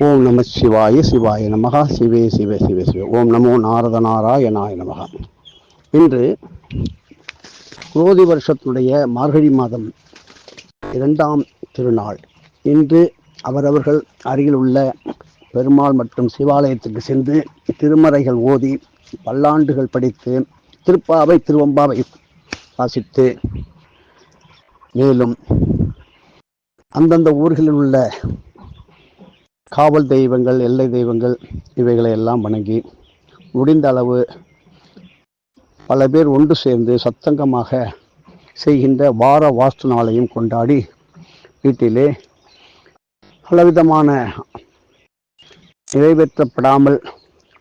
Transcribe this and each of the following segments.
ஓம் நம சிவாய சிவாய நமகா சிவே சிவ சிவ சிவ. ஓம் நமோ நாரத நாராயணாய நமகா. இன்று குரோதி வருஷத்துடைய மார்கழி மாதம் இரண்டாம் திருநாள். இன்று அவரவர்கள் அருகில் உள்ள பெருமாள் மற்றும் சிவாலயத்துக்கு சென்று திருமறைகள் ஓதி பல்லாண்டுகள் படித்து திருப்பாவை திருவம்பாவை வாசித்து மேலும் அந்தந்த ஊர்களில் உள்ள காவல் தெய்வங்கள் எல்லை தெய்வங்கள் இவைகளை எல்லாம் வணங்கி முடிந்த அளவு பல பேர் ஒன்று சேர்ந்து சத்தங்கமாக செய்கின்ற வார வாஸ்து நாளையும் கொண்டாடி வீட்டிலே பலவிதமான நிறைவேற்றப்படாமல்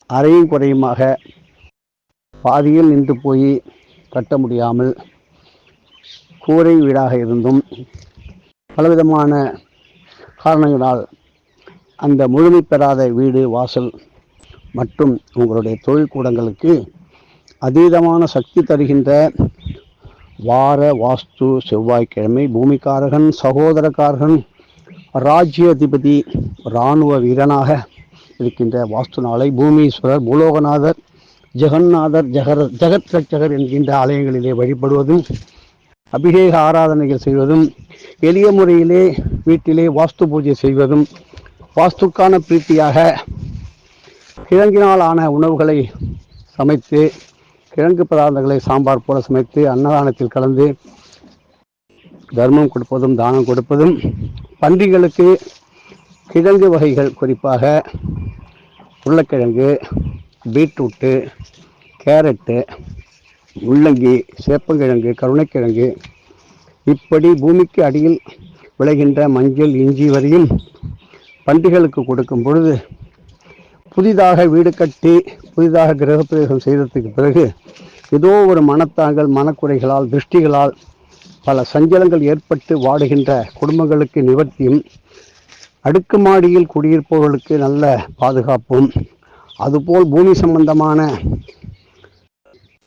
அறையும் குறையுமாக பாதியில் நின்று போய் கட்ட முடியாமல் கூரை வீடாக இருந்தும் பலவிதமான காரணங்களால் அந்த முழுமை பெறாத வீடு வாசல் மற்றும் உங்களுடைய தொழில் கூடங்களுக்கு அதீதமான சக்தி தருகின்ற வார வாஸ்து செவ்வாய்க்கிழமை பூமிக்காரகன் சகோதரக்காரகன் ராஜ்யாதிபதி இராணுவ வீரனாக இருக்கின்ற வாஸ்து நாளை பூமீஸ்வரர் பூலோகநாதர் ஜெகநாதர் ஜெகர் ஜெகத் ரட்சகர் என்கின்ற ஆலயங்களிலே வழிபடுவதும் அபிஷேக ஆராதனைகள் செய்வதும் எளிய முறையிலே வீட்டிலே வாஸ்து பூஜை செய்வதும் வாஸ்துக்கான பிரீத்தியாக கிழங்கினால் ஆன உணவுகளை சமைத்து கிழங்கு பதார்த்தங்களை சாம்பார் போல சமைத்து அன்னதானத்தில் கலந்து தர்மம் கொடுப்பதும் தானம் கொடுப்பதும் பன்றிகளுக்கு கிழங்கு வகைகள் குறிப்பாக உருளைக்கிழங்கு பீட்ரூட்டு கேரட்டு முள்ளங்கி சேப்பங்கிழங்கு கருணைக்கிழங்கு. இப்படி பூமிக்கு அடியில் விளைகின்ற மஞ்சள் இஞ்சி வரையும் பண்டிகளுக்கு கொடுக்கும் பொழுது புதிதாக வீடு கட்டி புதிதாக கிரகப்பிரவேசம் செய்ததுக்கு பிறகு ஏதோ ஒரு மனத்தாங்கள் மனக்குறைகளால் திருஷ்டிகளால் பல சஞ்சலங்கள் ஏற்பட்டு வாடுகின்ற குடும்பங்களுக்கு நிவர்த்தியும் அடுக்குமாடியில் குடியிருப்பவர்களுக்கு நல்ல பாதுகாப்பும் அதுபோல் பூமி சம்பந்தமான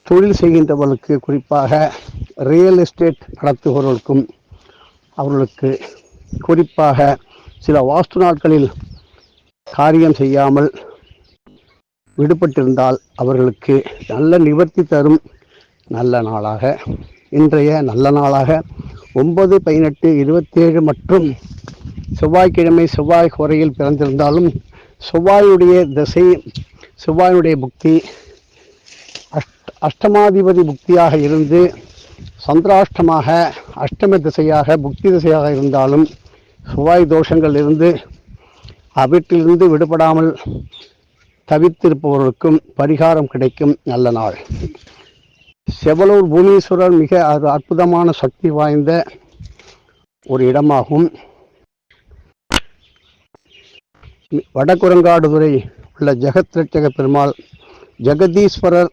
தொழில் செய்கின்றவர்களுக்கு குறிப்பாக ரியல் எஸ்டேட் நடத்துபவர்களுக்கும் அவர்களுக்கு குறிப்பாக சில வாஸ்து நாட்களில் காரியம் செய்யாமல் விடுபட்டிருந்தால் அவர்களுக்கு நல்ல நிவர்த்தி தரும் நல்ல நாளாக இன்றைய நல்ல நாளாக ஒன்பது பதினெட்டு இருபத்தேழு மற்றும் செவ்வாய்க்கிழமை செவ்வாய் குறையில் பிறந்திருந்தாலும் செவ்வாயுடைய திசை செவ்வாயுடைய புக்தி அஷ்ட அஷ்டமாதிபதி புக்தியாக இருந்து சந்திராஷ்டமாக அஷ்டம திசையாக புக்தி திசையாக இருந்தாலும் சுவாய் தோஷங்கள் இருந்து அவற்றிலிருந்து விடுபடாமல் தவித்திருப்பவர்களுக்கும் பரிகாரம் கிடைக்கும் நல்ல நாள். செவலூர் பூமீஸ்வரர் மிக அற்புதமான சக்தி வாய்ந்த ஒரு இடமாகும். வடகுரங்காடுதுறை உள்ள ஜெகத் ரட்சக பெருமாள் ஜெகதீஸ்வரர்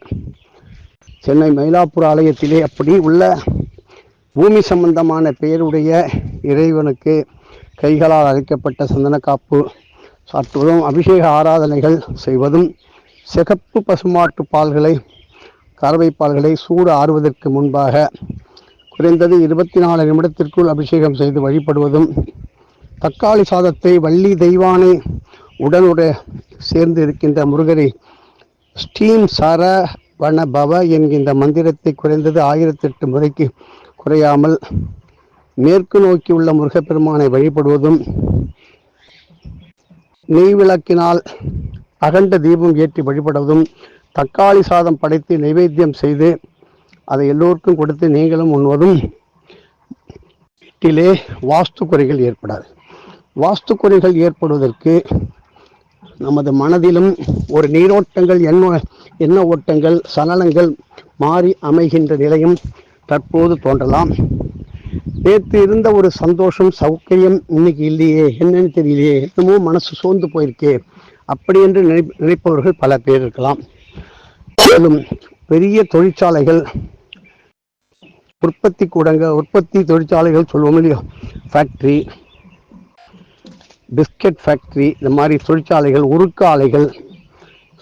சென்னை மயிலாப்பூர் ஆலயத்திலே அப்படி உள்ள பூமி சம்பந்தமான பெயருடைய இறைவனுக்கு கைகளால் அழைக்கப்பட்ட சந்தனக்காப்பு சாற்றுவதும் அபிஷேக ஆராதனைகள் செய்வதும் சிகப்பு பசுமாட்டு பால்களை கறவை பால்களை சூடு ஆறுவதற்கு முன்பாக குறைந்தது இருபத்தி நாலு நிமிடத்திற்குள் அபிஷேகம் செய்து வழிபடுவதும் தக்காளி சாதத்தை வள்ளி தெய்வானை உடனுட சேர்ந்து இருக்கின்ற முருகரை ஸ்டீம் சரவண பவ என்கின்ற மந்திரத்தை குறைந்தது ஆயிரத்தி எட்டு முறைக்கு குறையாமல் மேற்கு நோக்கி உள்ள முருகப்பெருமானை வழிபடுவதும் நெய் விளக்கினால் அகண்ட தீபம் ஏற்றி வழிபடுவதும் தக்காளி சாதம் படைத்து நைவேத்தியம் செய்து அதை எல்லோருக்கும் கொடுத்து நீங்களும் உண்வதும் வீட்டிலே வாஸ்து குறைகள் ஏற்படாது. வாஸ்து குறைகள் ஏற்படுவதற்கு நமது மனதிலும் ஒரு நீரோட்டங்கள் எண்ண எண்ண ஓட்டங்கள் சலனங்கள் மாறி அமைகின்ற நிலையும் தற்போது தோன்றலாம். நேற்று இருந்த ஒரு சந்தோஷம் சௌக்கரியம் இன்னைக்கு இல்லையே என்னன்னு தெரியலையே என்னமோ மனசு சோர்ந்து போயிருக்கே அப்படி என்று நினை நினைப்பவர்கள் பல பேர் இருக்கலாம். மேலும் பெரிய தொழிற்சாலைகள் உற்பத்தி கூடங்கள் உற்பத்தி தொழிற்சாலைகள் சொல்லுவோம் இல்லையோ? ஃபேக்ட்ரி பிஸ்கட் ஃபேக்ட்ரி இந்த மாதிரி தொழிற்சாலைகள் உருக்கு ஆலைகள்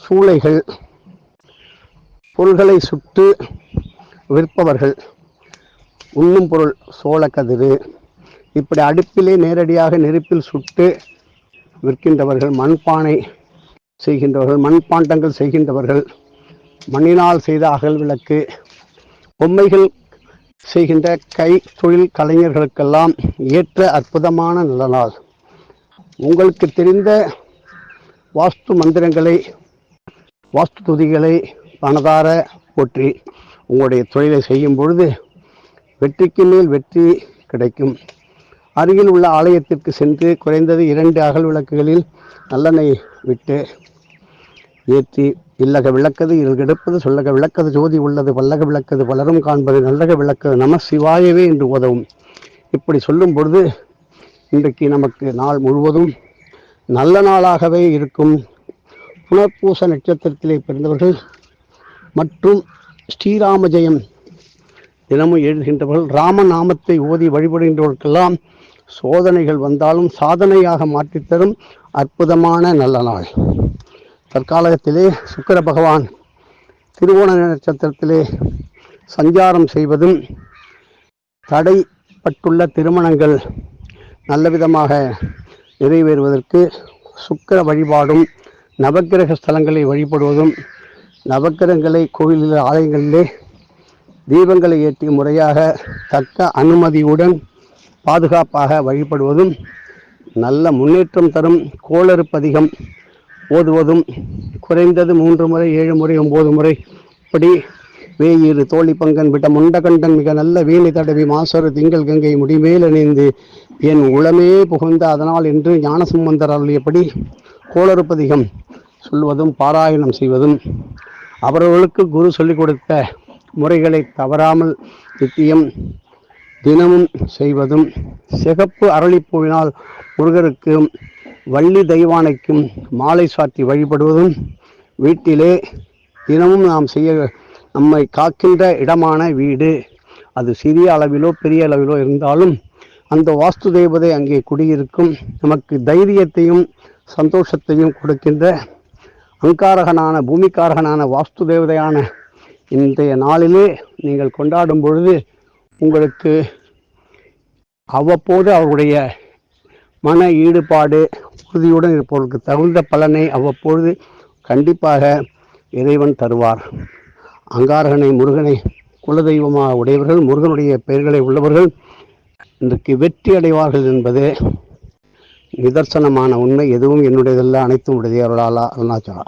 சூளைகள் பொருள்களை சுட்டு விற்பவர்கள். உண்ணும் பொருள் சோளக்கதிர் இப்படி அடுப்பிலே நேரடியாக நெருப்பில் சுட்டு விற்கின்றவர்கள் மண்பானை செய்கின்றவர்கள் மண்பாண்டங்கள் செய்கின்றவர்கள் மண்ணினால் செய்த அகல் விளக்கு பொம்மைகள் செய்கின்ற கை தொழில் கலைஞர்களுக்கெல்லாம் ஏற்ற அற்புதமான நல்ல நாள் உங்களுக்கு தெரிந்த வாஸ்து மந்திரங்களை வாஸ்து துதிகளை பணதார போற்றி உங்களுடைய தொழிலை செய்யும் பொழுது வெற்றிக்கு மேல் வெற்றி கிடைக்கும். அருகில் உள்ள ஆலயத்திற்கு சென்று குறைந்தது இரண்டு அகல் விளக்குகளில் நல்லெண்ணெய் விட்டு ஏற்றி இல்லக விளக்கது இருகெடுப்பது சொல்லக விளக்கது ஜோதி உள்ளது வல்லக விளக்கது பலரும் காண்பது நல்லக விளக்கது நம சிவாயவே என்று உதவும். இப்படி சொல்லும் பொழுது இன்றைக்கு நமக்கு நாள் முழுவதும் நல்ல நாளாகவே இருக்கும். புனர்பூச நட்சத்திரத்திலே பிறந்தவர்கள் மற்றும் ஸ்ரீராம ஜெயம் தினமும் எழுகின்றவர்கள் ராம நாமத்தை ஓதி வழிபடுகின்றவர்களுக்கெல்லாம் சோதனைகள் வந்தாலும் சாதனையாக மாற்றித்தரும் அற்புதமான நல்ல நாள். தற்காலத்திலே சுக்கிர பகவான் திருவோண நட்சத்திரத்திலே சஞ்சாரம் செய்வதும் தடைப்பட்டுள்ள திருமணங்கள் நல்ல விதமாக நிறைவேறுவதற்கு சுக்கிர வழிபாடும் நவக்கிரக ஸ்தலங்களை வழிபடுவதும் நவக்கிரகங்களை கோவிலில் ஆலயங்களிலே தீபங்களை ஏற்றி முறையாக தக்க அனுமதியுடன் பாதுகாப்பாக வழிபடுவதும் நல்ல முன்னேற்றம் தரும் கோளறுப்பதிகம் ஓதுவதும் குறைந்தது மூன்று முறை ஏழு முறை ஒம்பது முறை. இப்படி வேயிரு தோழி பங்கன் விட்ட முண்டகண்டன் மிக நல்ல வீணை தடவி மாசொரு திங்கள் கங்கை முடிமேல் அணிந்து என் உளமே புகுந்த அதனால் என்று ஞானசம்பந்தர் அருளியபடி கோளறுப்பதிகம் சொல்வதும் பாராயணம் செய்வதும் அவர்களுக்கு குரு சொல்லிக் கொடுத்த முறைகளை தவறாமல் நித்தியம் தினமும் செய்வதும் சிகப்பு அரளிப்பூவினால் முருகருக்கும் வள்ளி தெய்வானைக்கும் மாலை சாத்தி வழிபடுவதும் வீட்டிலே தினமும் நாம் செய்ய நம்மை காக்கின்ற இடமான வீடு. அது சிறிய அளவிலோ பெரிய அளவிலோ இருந்தாலும் அந்த வாஸ்து தேவதை அங்கே குடியிருக்கும் நமக்கு தைரியத்தையும் சந்தோஷத்தையும் கொடுக்கின்ற அங்காரகனான பூமிக்காரகனான வாஸ்து தேவதையான இன்றைய நாளிலே நீங்கள் கொண்டாடும் பொழுது உங்களுக்கு அவ்வப்போது அவருடைய மன ஈடுபாடு உறுதியுடன் இருப்பவர்களுக்கு தகுந்த பலனை அவ்வப்பொழுது கண்டிப்பாக இறைவன் தருவார். அங்காரகனை முருகனை குலதெய்வமாக உடையவர்கள் முருகனுடைய பெயர்களை உள்ளவர்கள் இன்றைக்கு வெற்றி அடைவார்கள் என்பது நிதர்சனமான உண்மை. எதுவும் என்னுடையதல்ல அனைத்தும் உடைய அருளாலா அருணாச்சலா.